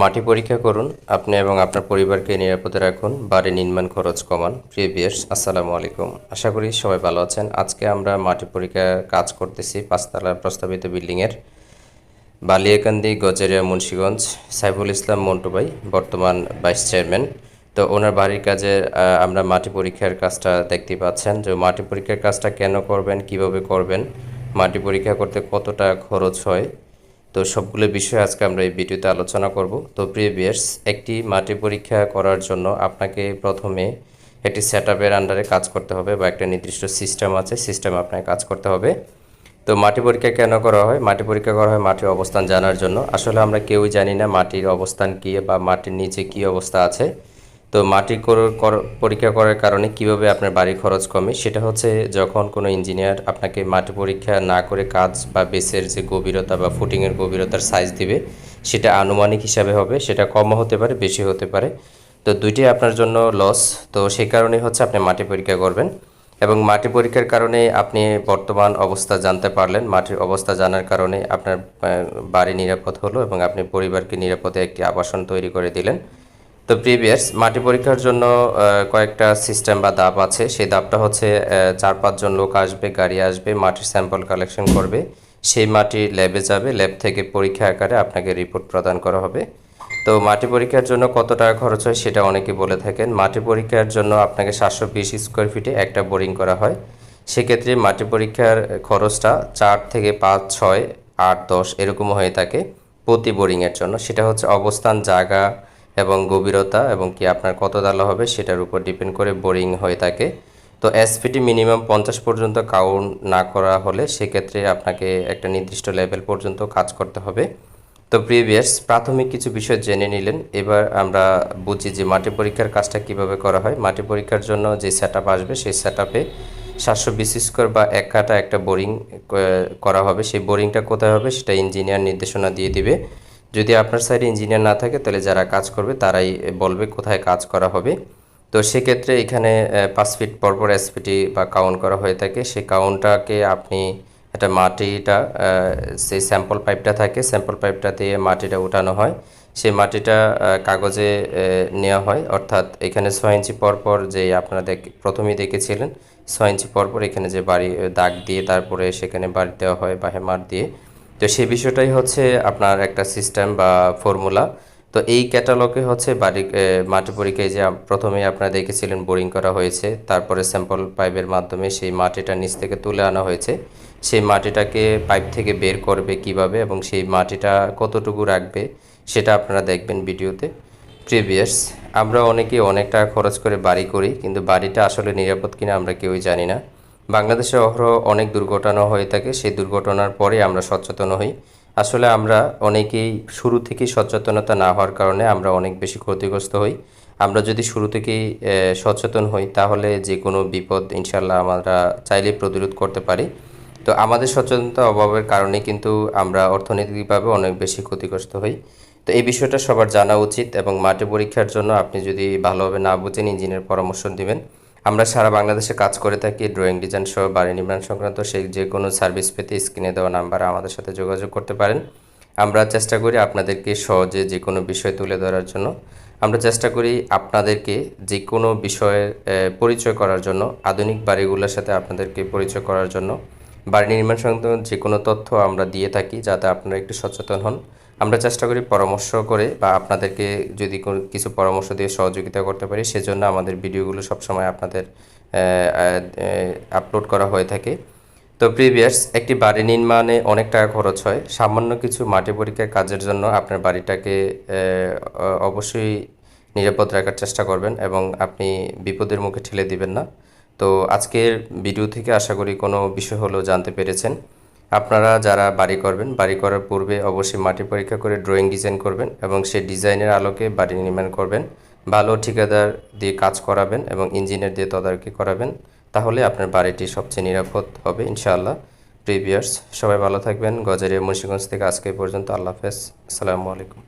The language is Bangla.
মাটি পরীক্ষা করুন। আপনি এবং আপনার পরিবারকে নিরাপদে রাখুন। বাড়ি নির্মাণ খরচ কমান। প্রিভিয়াস আসসালামু আলাইকুম। আশা করি সবাই ভালো আছেন। আজকে আমরা মাটি পরীক্ষা কাজ করতেছি পাঁচতলা প্রস্তাবিত বিল্ডিংয়ের বালিয়াকান্দি, গজারিয়া, মুন্সীগঞ্জ, সাইফুল ইসলাম, মন্টু ভাই, বর্তমান ভাইস চেয়ারম্যান তো ওনার বাড়ির কাজে আমরা মাটি পরীক্ষার কাজটা দেখতে পাচ্ছেন যে মাটি পরীক্ষার কাজটা কেন করবেন, কীভাবে করবেন? মাটি পরীক্ষা করতে কতটা খরচ হয়? তো সবগুলো বিষয়ে আজকে আমরা এই ভিডিওতে আলোচনা করব। তো প্রিভিয়ার্স একটি মাটি পরীক্ষা করার জন্য আপনাকে প্রথমে একটি সেট আন্ডারে কাজ করতে হবে বা একটা নির্দিষ্ট সিস্টেম আছে, সিস্টেম আপনাকে কাজ করতে হবে। তো মাটি পরীক্ষা কেন করা হয়? মাটি পরীক্ষা করা হয় মাটির অবস্থান জানার জন্য। আসলে আমরা কেউই জানি না মাটির অবস্থান কী বা মাটির নিচে কী অবস্থা আছে। তো মাটি পরীক্ষা করার কারণে কীভাবে আপনার বাড়ির খরচ কমে? সেটা হচ্ছে যখন কোনো ইঞ্জিনিয়ার আপনাকে মাটি পরীক্ষা না করে কাজ বা বেসের যে গভীরতা বা ফুটিংয়ের গভীরতার সাইজ দিবে, সেটা আনুমানিক হিসাবে হবে, সেটা কমও হতে পারে বেশি হতে পারে। তো দুইটাই আপনার জন্য লস তো সেই কারণে হচ্ছে আপনি মাটি পরীক্ষা করবেন। এবং মাটি পরীক্ষার কারণে আপনি বর্তমান অবস্থা জানতে পারলেন। মাটির অবস্থা জানার কারণে আপনার বাড়ি নিরাপদ হলো এবং আপনি পরিবারকে নিরাপদে একটি আবাসন তৈরি করে দিলেন। তো প্রিভিয়াস মাটি পরীক্ষার জন্য কয়েকটা সিস্টেম বা দাপ আছে। সেই দাপটা হচ্ছে চার পাঁচজন লোক আসবে, গাড়ি আসবে, মাটির স্যাম্পল কালেকশন করবে। সেই মাটি ল্যাবে যাবে ল্যাব থেকে পরীক্ষা আকারে আপনাকে রিপোর্ট প্রদান করা হবে। তো মাটি পরীক্ষার জন্য কত টাকা খরচ হয় সেটা অনেকে বলে থাকেন। মাটি পরীক্ষার জন্য আপনাকে সাতশো বিশ স্কোয়ার ফিটে একটা বোরিং করা হয়। সেক্ষেত্রে মাটি পরীক্ষার খরচটা চার থেকে পাঁচ, ছয়, আট, দশ এরকম হয়ে থাকে প্রতি বোরিংয়ের জন্য। সেটা হচ্ছে অবস্থান, জায়গা এবং গভীরতা এবং কি আপনার কত দালা হবে সেটার উপর ডিপেন্ড করে বোরিং হয়ে থাকে। তো এসপিটি মিনিমাম পঞ্চাশ পর্যন্ত কাউন্ট না করা হলে সেক্ষেত্রে আপনাকে একটা নির্দিষ্ট লেভেল পর্যন্ত কাজ করতে হবে। তো প্রিভিয়াস প্রাথমিক কিছু বিষয় জেনে নিলেন। এবার আমরা বুঝি যে মাটি পরীক্ষার কাজটা কীভাবে করা হয়। মাটি পরীক্ষার জন্য যে সেট আসবে সেই সেট আপে সাতশো বিশ স্কোয়ার বা এক কাটা একটা বোরিং করা হবে। সেই বোরিংটা কোথায় হবে সেটা ইঞ্জিনিয়ার নির্দেশনা দিয়ে দিবে। যদি আপনার সাইডে ইঞ্জিনিয়ার না থাকে, তাহলে যারা কাজ করবে, তারাই বলবে কোথায় কাজ করা হবে। তো সেক্ষেত্রে এখানে পাঁচ ফিট পরপর এসপিটি বা কাউন্ট করা হয়ে থাকে। সেই কাউন্টটাকে আপনি একটা মাটিটা সেই স্যাম্পল পাইপটা থাকে স্যাম্পল পাইপটা দিয়ে মাটিটা উঠানো হয়। সেই মাটিটা কাগজে নেওয়া হয়। অর্থাৎ এখানে ছয় ইঞ্চি পরপর যে আপনারা দেখ, প্রথমেই দেখেছিলেন, ছয় ইঞ্চি পরপর এখানে যে বাড়ি, দাগ দিয়ে তারপরে সেখানে বাড়ি দেওয়া হয় বা হেমার দিয়ে। তো সেই বিষয়টাই হচ্ছে আপনার একটা সিস্টেম বা ফর্মুলা তো এই ক্যাটালগে হচ্ছে বাড়ি মাটি পরীক্ষায় যে প্রথমে আপনারা দেখেছিলেন বোরিং করা হয়েছে, তারপরে স্যাম্পল পাইপের মাধ্যমে সেই মাটিটা নিচ থেকে তুলে আনা হয়েছে। সেই মাটিটাকে পাইপ থেকে বের করবে কীভাবে এবং সেই মাটিটা কতটুকু রাখবে, সেটা আপনারা দেখবেন ভিডিওতে। প্রিভিয়াস আমরা অনেকেই অনেক টাকা খরচ করে বাড়ি করি, কিন্তু বাড়িটা আসলে নিরাপদ কিনা আমরা কেউই জানি না। বাংলাদেশে অহরহ অনেক দুর্ঘটনা হয়ে থাকে। সেই দুর্ঘটনার পরে আমরা সচেতন হই। আসলে আমরা অনেকেই শুরু থেকেই সচেতনতা না হওয়ার কারণে আমরা অনেক বেশি ক্ষতিগ্রস্ত হই। আমরা যদি শুরু থেকেই সচেতন হই, তাহলে যে কোনো বিপদ ইনশাল্লাহ আমরা চাইলেই প্রতিরোধ করতে পারি। তো আমাদের সচেতনতা অভাবের কারণে কিন্তু আমরা অর্থনৈতিকভাবে অনেক বেশি ক্ষতিগ্রস্ত হই। তো এই বিষয়টা সবার জানা উচিত এবং মাটি পরীক্ষার জন্য আপনি যদি ভালোভাবে না বুঝেন, ইঞ্জিনের পরামর্শ দিবেন। আমরা সারা বাংলাদেশে কাজ করে থাকি ড্রয়িং ডিজাইন সহ বাড়ি নির্মাণ সংক্রান্ত, সেই যে কোনো সার্ভিস পেতে স্ক্রিনে দেওয়া নাম্বারে আমাদের সাথে যোগাযোগ করতে পারেন। আমরা চেষ্টা করি আপনাদেরকে সহজে যে কোনো বিষয় তুলে ধরার জন্য। আমরা চেষ্টা করি আপনাদেরকে যে কোনো বিষয়ে পরিচয় করার জন্য, আধুনিক বাড়িগুলোর সাথে আপনাদেরকে পরিচয় করার জন্য। বাড়ি নির্মাণ সংক্রান্ত যে কোনো তথ্য আমরা দিয়ে থাকি যাতে আপনারা একটু সচেতন হন। আমরা চেষ্টা করি পরামর্শ করে বা আপনাদেরকে যদি কিছু পরামর্শ দিয়ে সহযোগিতা করতে পারি, সেজন্য আমাদের ভিডিওগুলো সবসময় আপনাদের আপলোড করা হয়ে থাকে। তো প্রিভিয়াস একটি বাড়ি নির্মাণে অনেক টাকা খরচ হয়। সামান্য কিছু মাটি পরীক্ষার কাজের জন্য আপনার বাড়িটাকে অবশ্যই নিরাপদ রাখার চেষ্টা করবেন এবং আপনি বিপদের মুখে ঠেলে দিবেন না। তো আজকের ভিডিও থেকে আশা করি কোনো বিষয় হলেও জানতে পেরেছেন। আপনারা যারা বাড়ি করবেন, বাড়ি করার পূর্বে অবশ্যই মাটি পরীক্ষা করে ড্রয়িং ডিজাইন করবেন এবং সেই ডিজাইনের আলোকে বাড়ি নির্মাণ করবেন। ভালো ঠিকাদার দিয়ে কাজ করাবেন এবং ইঞ্জিনিয়ার দিয়ে তদারকি করাবেন, তাহলে আপনার বাড়িটি সবচেয়ে নিরাপদ হবে ইনশাআল্লাহ। প্রিভিয়ার্স সবাই ভালো থাকবেন। গজারিয়া মুন্সিগঞ্জ থেকে আজকে পর্যন্ত আল্লাহ হাফেজ। আসসালামু আলাইকুম।